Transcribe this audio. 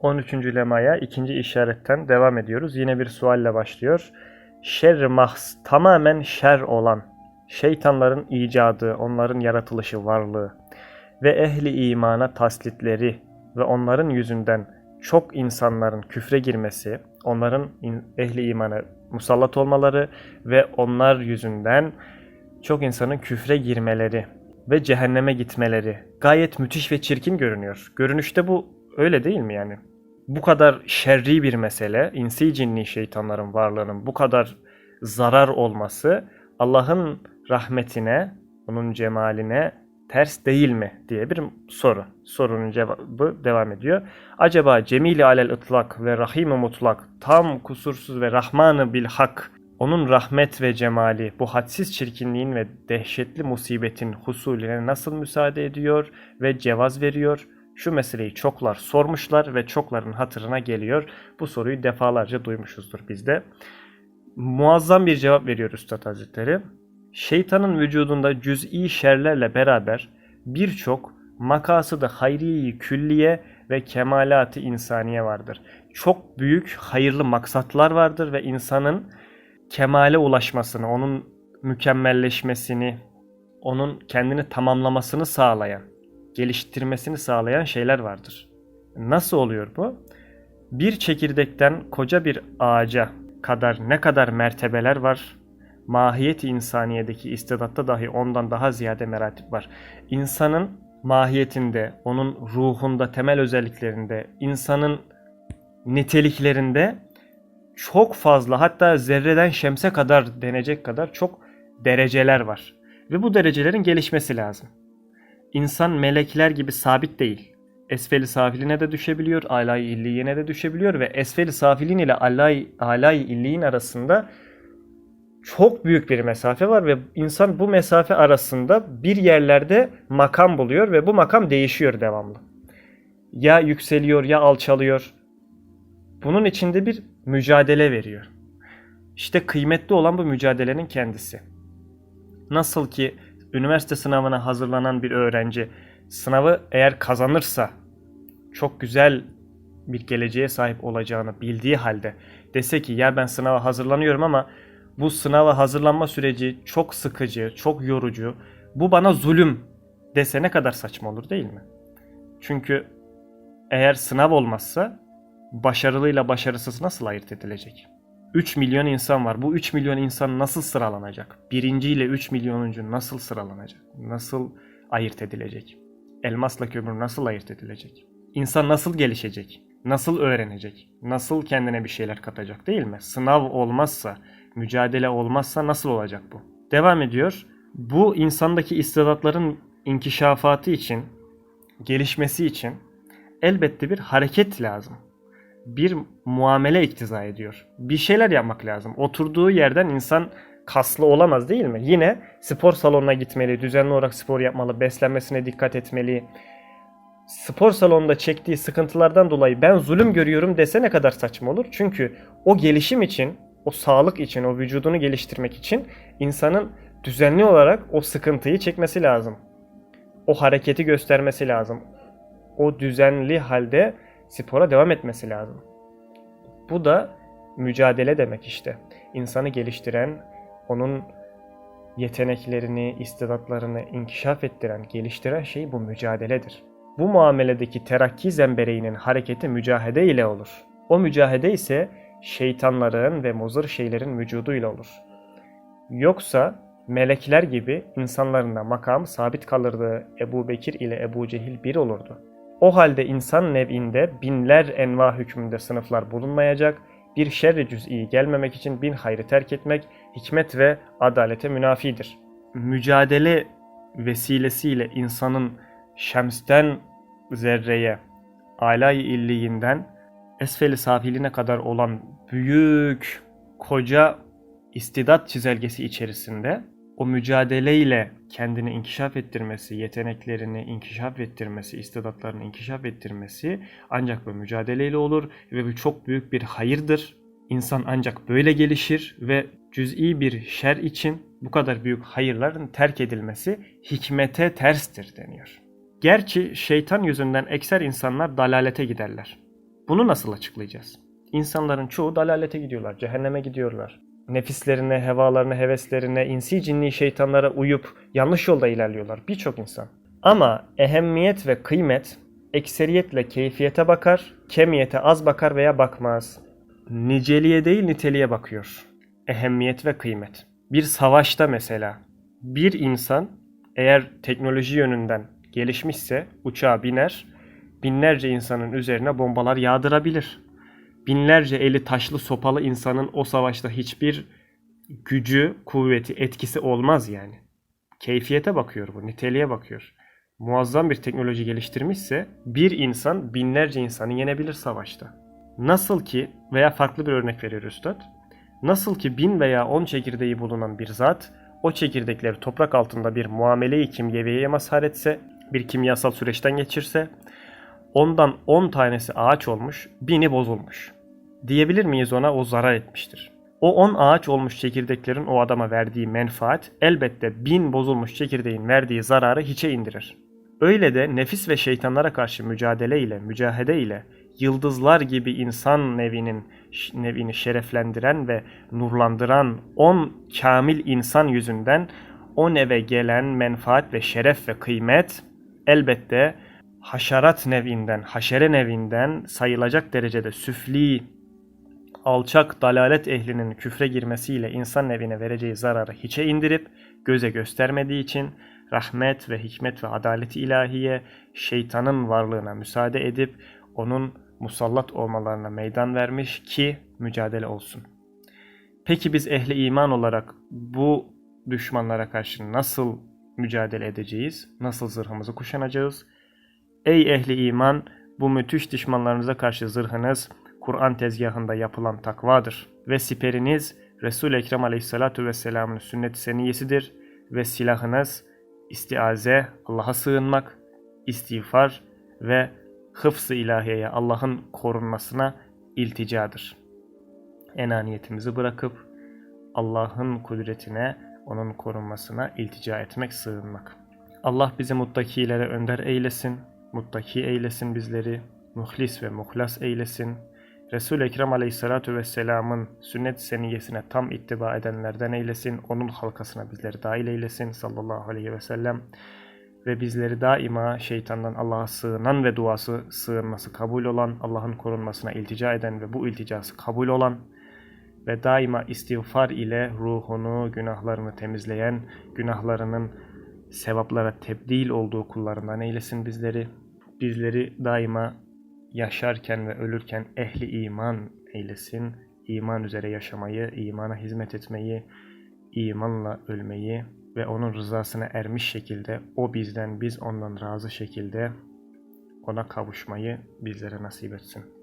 13. lemaya ikinci işaretten devam ediyoruz. Yine bir sualle başlıyor. Şerr mahs tamamen şer olan şeytanların icadı, onların yaratılışı, varlığı ve ehli imana taslitleri ve onların yüzünden çok insanların küfre girmesi, onların ehli imana musallat olmaları ve onlar yüzünden çok insanın küfre girmeleri ve cehenneme gitmeleri gayet müthiş ve çirkin görünüyor. Görünüşte bu öyle değil mi yani? Bu kadar şerri bir mesele, insi cinni şeytanların varlığının bu kadar zarar olması Allah'ın rahmetine, onun cemaline ters değil mi diye bir soru. Sorunun cevabı devam ediyor. Acaba cemili alel ıtlak ve rahim mutlak, tam kusursuz ve rahmanı bil hak, onun rahmet ve cemali bu hadsiz çirkinliğin ve dehşetli musibetin husuline nasıl müsaade ediyor ve cevaz veriyor? Şu meseleyi çoklar sormuşlar ve çokların hatırına geliyor. Bu soruyu defalarca duymuşuzdur biz de. Muazzam bir cevap veriyor Üstad Hazretleri. Şeytanın vücudunda cüz'i şerlerle beraber birçok makasıda hayriyi külliye ve kemalatı insaniye vardır. Çok büyük hayırlı maksatlar vardır ve insanın kemale ulaşmasını, onun mükemmelleşmesini, onun kendini tamamlamasını sağlayan, geliştirmesini sağlayan şeyler vardır. Nasıl oluyor bu? Bir çekirdekten koca bir ağaca kadar ne kadar mertebeler var? Mahiyet-i insaniyedeki istidatta dahi ondan daha ziyade meratip var. İnsanın mahiyetinde, onun ruhunda, temel özelliklerinde, insanın niteliklerinde çok fazla hatta zerreden şemse kadar denecek kadar çok dereceler var. Ve bu derecelerin gelişmesi lazım. İnsan melekler gibi sabit değil. Esfeli safiline de düşebiliyor, alay illiyine de düşebiliyor ve esfeli safilin ile alay, alay illiyin arasında çok büyük bir mesafe var ve insan bu mesafe arasında bir yerlerde makam buluyor ve bu makam değişiyor devamlı. Ya yükseliyor ya alçalıyor. Bunun içinde bir mücadele veriyor. İşte kıymetli olan bu mücadelenin kendisi. Nasıl ki üniversite sınavına hazırlanan bir öğrenci sınavı eğer kazanırsa çok güzel bir geleceğe sahip olacağını bildiği halde dese ki ya ben sınava hazırlanıyorum ama bu sınava hazırlanma süreci çok sıkıcı, çok yorucu, bu bana zulüm dese ne kadar saçma olur değil mi? Çünkü eğer sınav olmazsa başarılıyla başarısız nasıl ayırt edilecek? 3 milyon insan var. Bu 3 milyon insan nasıl sıralanacak? Birinci ile 3 milyonuncu nasıl sıralanacak? Nasıl ayırt edilecek? Elmasla kömür nasıl ayırt edilecek? İnsan nasıl gelişecek? Nasıl öğrenecek? Nasıl kendine bir şeyler katacak değil mi? Sınav olmazsa, mücadele olmazsa nasıl olacak bu? Devam ediyor. Bu insandaki istidatların inkişafatı için, gelişmesi için elbette bir hareket lazım. Bir muamele iktiza ediyor. Bir şeyler yapmak lazım. Oturduğu yerden insan kaslı olamaz değil mi? Yine spor salonuna gitmeli, düzenli olarak spor yapmalı, beslenmesine dikkat etmeli. Spor salonunda çektiği sıkıntılardan dolayı ben zulüm görüyorum dese ne kadar saçma olur? Çünkü o gelişim için, o sağlık için, o vücudunu geliştirmek için insanın düzenli olarak o sıkıntıyı çekmesi lazım. O hareketi göstermesi lazım. O düzenli halde spora devam etmesi lazım. Bu da mücadele demek işte. İnsanı geliştiren, onun yeteneklerini, istidatlarını inkişaf ettiren, geliştiren şey bu mücadeledir. Bu muameledeki terakki zembereğinin hareketi mücahede ile olur. O mücahede ise şeytanların ve muzır şeylerin vücuduyla olur. Yoksa melekler gibi insanların da makamı sabit kalırdı. Ebu Bekir ile Ebu Cehil bir olurdu. O halde insan nev'inde binler enva hükmünde sınıflar bulunmayacak, bir şerri cüz'i gelmemek için bin hayrı terk etmek hikmet ve adalete münafidir. Mücadele vesilesiyle insanın şemsten zerreye, alay illiğinden esfeli safiline kadar olan büyük, koca istidat çizelgesi içerisinde o mücadeleyle kendini inkişaf ettirmesi, yeteneklerini inkişaf ettirmesi, istidatlarını inkişaf ettirmesi ancak bu mücadeleyle olur ve bu çok büyük bir hayırdır. İnsan ancak böyle gelişir ve cüz'i bir şer için bu kadar büyük hayırların terk edilmesi hikmete terstir deniyor. Gerçi şeytan yüzünden ekser insanlar dalalete giderler. Bunu nasıl açıklayacağız? İnsanların çoğu dalalete gidiyorlar, cehenneme gidiyorlar. Nefislerine, hevalarına, heveslerine, insi cinni şeytanlara uyup yanlış yolda ilerliyorlar birçok insan. Ama ehemmiyet ve kıymet ekseriyetle keyfiyete bakar, kemiyete az bakar veya bakmaz. Niceliğe değil niteliğe bakıyor. Ehemmiyet ve kıymet. Bir savaşta mesela bir insan eğer teknoloji yönünden gelişmişse uçağa biner, binlerce insanın üzerine bombalar yağdırabilir. Binlerce eli taşlı sopalı insanın o savaşta hiçbir gücü, kuvveti, etkisi olmaz yani. Keyfiyete bakıyor bu, niteliğe bakıyor. Muazzam bir teknoloji geliştirmişse bir insan binlerce insanı yenebilir savaşta. Nasıl ki veya farklı bir örnek veriyor üstad. Nasıl ki bin veya on çekirdeği bulunan bir zat o çekirdekleri toprak altında bir muamele-i kimyeviyeye mazhar etse, bir kimyasal süreçten geçirse, ondan 10 tanesi ağaç olmuş, bini bozulmuş. Diyebilir miyiz ona o zarar etmiştir. O 10 ağaç olmuş çekirdeklerin o adama verdiği menfaat elbette bin bozulmuş çekirdeğin verdiği zararı hiçe indirir. Öyle de nefis ve şeytanlara karşı mücadele ile, mücahede ile yıldızlar gibi insan nevinin nevini şereflendiren ve nurlandıran on kamil insan yüzünden o neve gelen menfaat ve şeref ve kıymet elbette haşerat nevinden, haşere nevinden sayılacak derecede süfli, alçak dalalet ehlinin küfre girmesiyle insan nevine vereceği zararı hiçe indirip göze göstermediği için rahmet ve hikmet ve adaleti ilahiye şeytanın varlığına müsaade edip onun musallat olmalarına meydan vermiş ki mücadele olsun. Peki biz ehli iman olarak bu düşmanlara karşı nasıl mücadele edeceğiz? Nasıl zırhımızı kuşanacağız? Ey ehli iman, bu müthiş düşmanlarınıza karşı zırhınız Kur'an tezgahında yapılan takvadır ve siperiniz Resul-i Ekrem Aleyhissalatu vesselam'ın sünnet-i seniyesidir ve silahınız istiaze, Allah'a sığınmak, istiğfar ve hıfz-ı ilahiyeye Allah'ın korunmasına ilticadır. Enaniyetimizi bırakıp Allah'ın kudretine, onun korunmasına iltica etmek, sığınmak. Allah bizi muttakilere önder eylesin, muttaki eylesin bizleri, muhlis ve muhlas eylesin. Resul-i Ekrem Aleyhissalatu vesselamın sünnet seniyesine tam ittiba edenlerden eylesin. Onun halkasına bizleri dahil eylesin sallallahu aleyhi ve sellem. Ve bizleri daima şeytandan Allah'a sığınan ve duası sığınması kabul olan, Allah'ın korunmasına iltica eden ve bu ilticası kabul olan ve daima istiğfar ile ruhunu, günahlarını temizleyen, günahlarının sevaplara tebdil olduğu kullarından eylesin bizleri. Bizleri daima yaşarken ve ölürken ehli iman eylesin. İman üzere yaşamayı, imana hizmet etmeyi, imanla ölmeyi ve onun rızasına ermiş şekilde o bizden biz ondan razı şekilde ona kavuşmayı bizlere nasip etsin.